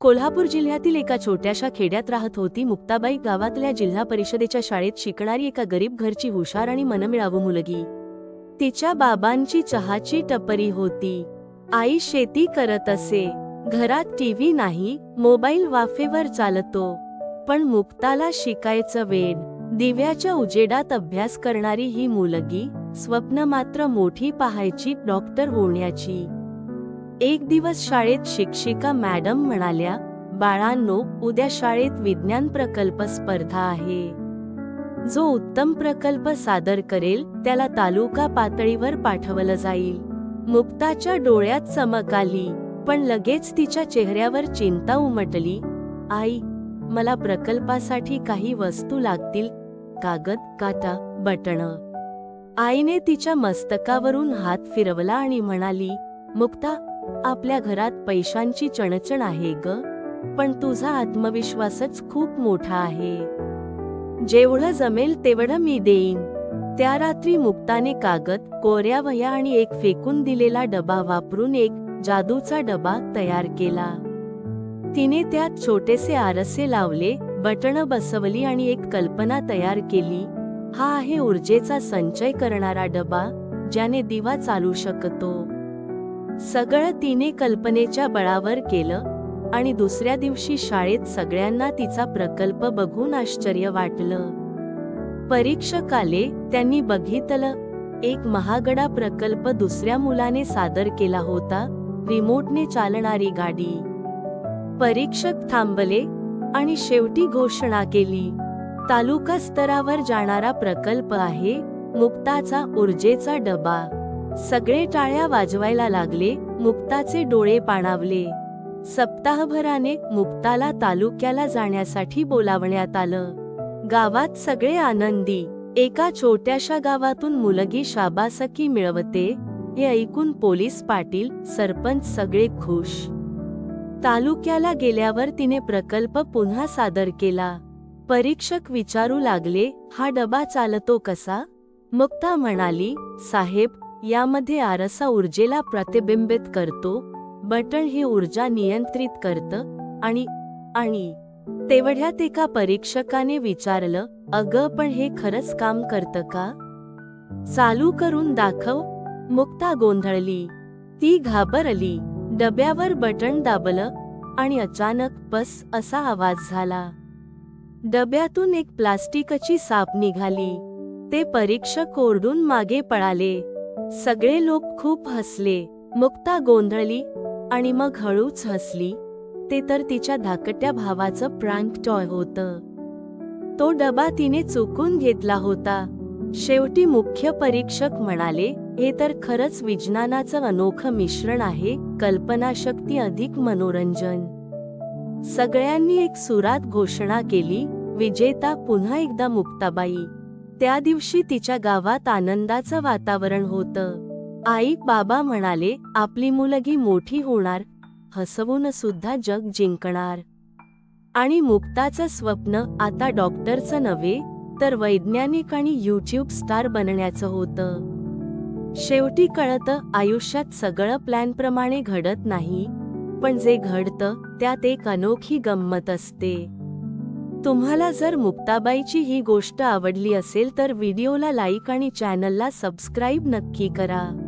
कोल्हापूर जिल्ह्यातील एका छोट्याशा खेड्यात राहत होती मुक्ताबाई गावातल्या जिल्हा परिषदेच्या शाळेत शिकणारी एका गरीब घरची हुशार आणि मनमिळावू मुलगी. तिच्या बाबांची चहाची टपरी होती. आई शेती करत असे. घरात टीव्ही नाही मोबाईल वाफेवर चालतो. पण मुक्ताला शिकायचं वेड. दिव्याच्या उजेडात अभ्यास करणारी ही मुलगी स्वप्न मात्र मोठी पाहायची डॉक्टर होण्याची. एक दिवस शाळेत शिक्षिका मॅडम म्हणाल्या बाळांनो उद्या शाळेत विज्ञान प्रकल्प स्पर्धा आहे. जो उत्तम प्रकल्प सादर करेल त्याला तालुका पातळीवर पाठवलं जाईल. मुक्ताच्या डोळ्यात चमक आली पण लगेच तिच्या चेहऱ्यावर चिंता उमटली. आई मला प्रकल्पासाठी काही वस्तू लागतील कागद काटा बटण. आईने तिच्या मस्तकावरून हात फिरवला आणि म्हणाली मुक्ता आपल्या घरात पैशांची चणचण आहे ग. पण तुझा आत्मविश्वासच खूप मोठा आहे. जेवढं जमेल तेवढं मी देईन. त्या रात्री मुक्ताने कागद कोऱ्या वह्या आणि एक फेकून दिलेला डबा वापरून एक जादूचा डबा तयार केला. तिने त्यात छोटेसे आरसे लावले बटणं बसवली आणि एक कल्पना तयार केली. हा आहे ऊर्जेचा संचय करणारा डबा ज्याने दिवा चालू शकतो. सगळं तिने कल्पनेच्या बळावर केलं आणि दुसऱ्या दिवशी शाळेत सगळ्यांना तिचा प्रकल्प बघून आश्चर्य वाटलं. परीक्षक आले त्यांनी बघितलं एक महागडा प्रकल्प दुसऱ्या मुलाने सादर केला होता रिमोटने चालणारी गाडी. परीक्षक थांबले आणि शेवटी घोषणा केली तालुका स्तरावर जाणारा प्रकल्प आहे मुक्ताचा ऊर्जेचा डबा. सगळे टाळ्या वाजवायला लागले मुक्ताचे डोळे पाणावले. सप्ताहभराने मुक्ताला तालुक्याला जाण्यासाठी बोलावण्यात आलं. गावात सगळे आनंदी एका छोट्याशा गावातून मुलगी शाबासकी मिळवते हे ऐकून पोलीस पाटील सरपंच सगळे खुश. तालुक्याला गेल्यावर तिने प्रकल्प पुन्हा सादर केला. परीक्षक विचारू लागले हा डबा चालतो कसा? मुक्ता म्हणाली साहेब यामध्ये आरसा ऊर्जेला प्रतिबिंबित करतो बटण ही ऊर्जा नियंत्रित करतं आणि आणि. तेवढ्यात एका परीक्षकाने विचारलं अगं पण हे खरंच काम करतं का? चालू करून दाखव. मुक्ता गोंधळली. ती घाबरली. डब्यावर बटण दाबलं आणि अचानक बस असा आवाज झाला. डब्यातून एक प्लास्टिकची साप निघाली. ते परीक्षक ओरडून मागे पळाले. सगळे लोक खूप हसले. मुक्ता गोंधळली आणि मग हळूच हसली. ते तर तिच्या धाकट्या भावाचं प्रँक टॉय होतं. तो डबा तिने चुकून घेतला होता. शेवटी मुख्य परीक्षक म्हणाले हे तर खरंच विज्ञानाचं अनोखं मिश्रण आहे कल्पनाशक्ती अधिक मनोरंजन. सगळ्यांनी एक सुरात घोषणा केली. विजेता पुन्हा एकदा मुक्ताबाई त्या दिवशी तिच्या गावात आनंदाचं वातावरण होतं. आई बाबा म्हणाले आपली मुलगी मोठी होणार हसवून सुद्धा जग जिंकणार. आणि मुक्ताचं स्वप्न आता डॉक्टरचं नव्हे तर वैज्ञानिक आणि यूट्यूब स्टार बनण्याचं होतं. शेवटी कळतं आयुष्यात सगळं प्लॅनप्रमाणे घडत नाही. पण जे घडतं त्यात एक अनोखी गंमत असते. तुम्हाला जर मुक्ताबाईची ही गोष्ट आवडली असेल तर व्हिडिओला लाईक आणि चॅनलला सबस्क्राईब नक्की करा.